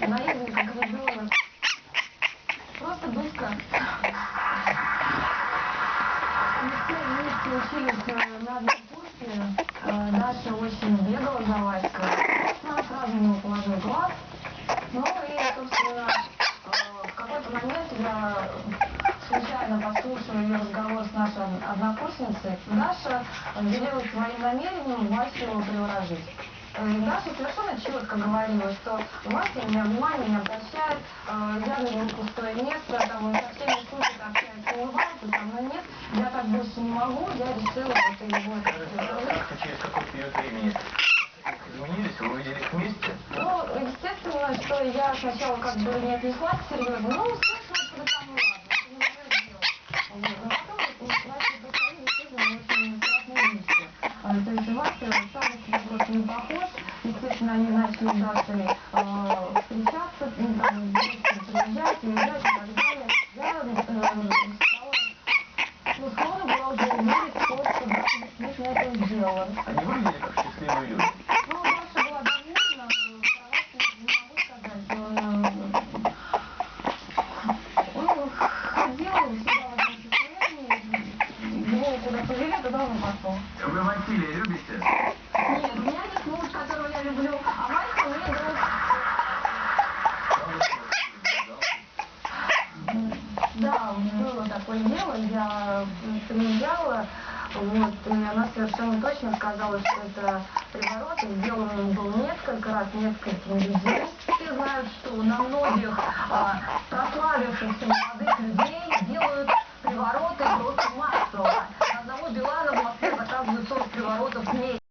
Боитесь грудного. Просто быстро. Мы все вместе учились на одной курсе. Даша очень бегала за Васькой. Она сразу ему положила глаз. Ну и, собственно, э, в какой-то момент я случайно послушала ее разговор с нашей однокурсницей. Наша делилась своим намерением Васю приворожить. Э, и Даша совершенно четко говорила, что Вася меня внимание не обращает, э, я на него пустое место, там он со всеми шутит, общается, улыбается, со мной нет, я так больше не могу, я решила вот его приворожить. Как-то через какой период времени изменились, вы увиделись вместе? Ну, естественно, что я сначала как бы не отнеслась серьезно, ну, естественно, это там ладно, это не мое дело. Вот. Но потом вот, Вася и Бакали, естественно, очень страшные вещи. А, То есть Вася сам на себя просто не похож. Дашей э, встречаться, ну, приезжать, уезжать и так далее. Я э, ну, склонна была уже то, что действительно это сделала. Они выглядели как счастливые люди. Ну, Даша была довольна, кровати не могу сказать, но он ходил всегда в этом состоянии, его куда повели, туда он пошел. Вы Василия любите? Дело, я приезжала, вот, и она совершенно точно сказала, что это приворот, и сделан он был несколько раз, несколькими людьми. Все знают, что на многих а, прославившихся молодых людей делают привороты просто массово. На одного Билана в Москве заказывают 40 приворотов в месяц.